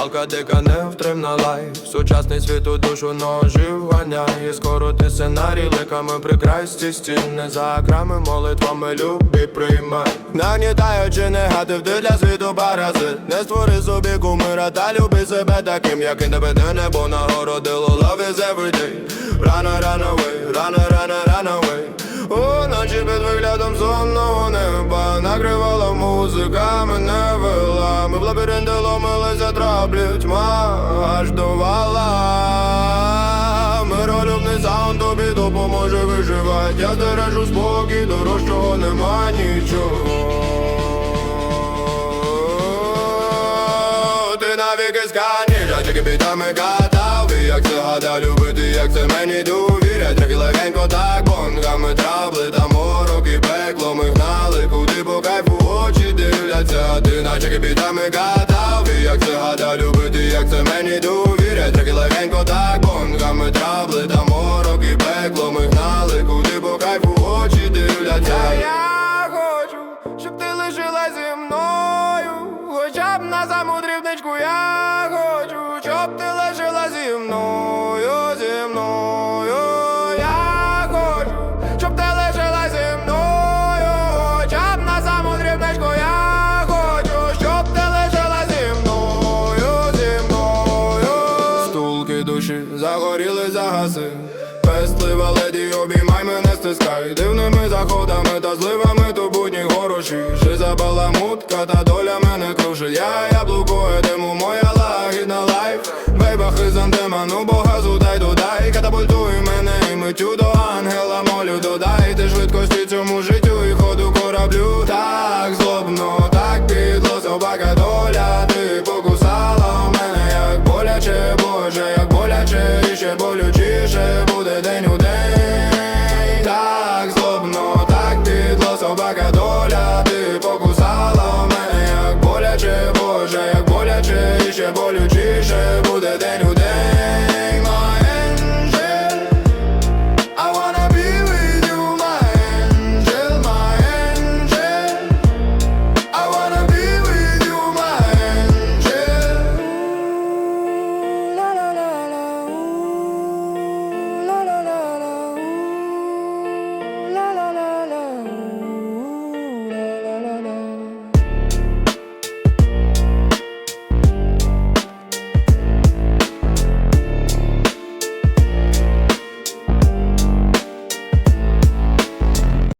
Палка дика невтримна лайф. Сучасний світ у душу ножів ганяє. Скоро ти сценарій ликами прикрасті стіни. За акрами молитвами любі приймай Нагнітаючи негатив, ти для світу паразит. Не створи собі кумира та люби себе таким, яким тебе те небо нагородило. Love is everyday Рано, рано away, рано, рано, рано away. Уночі під виглядом сонного неба Накривала музика, мене лабіринти ломилися траплі Тьма аж до вала Миролюбний саунд тобі допоможе виживати. Я стережу спокій, дорожчого нема нічого. Ти навіки сканіш, а тільки бітами катав. І як це гада любити, як це мені довірять. Трохи легенько так бітами І як це гада любити, як це мені довірять. Трохи легенько так бонгами трабли Та морок і пекло. Ми гнали Куди по кайфу очі дивляться. Я хочу, щоб ти лишила зі мною. Хоча б на саму дрібничку я хочу, Душі. Загоріли, загаси. Пестлива леді, обіймай мене стискай. Дивними заходами та зливами то будні хороші. Жиза баламутка та доля мене кружить Я яблуко едему, моя лагідна лайф. Бейба хризантема, ну бога дай додай. Катапультуй мене і ми до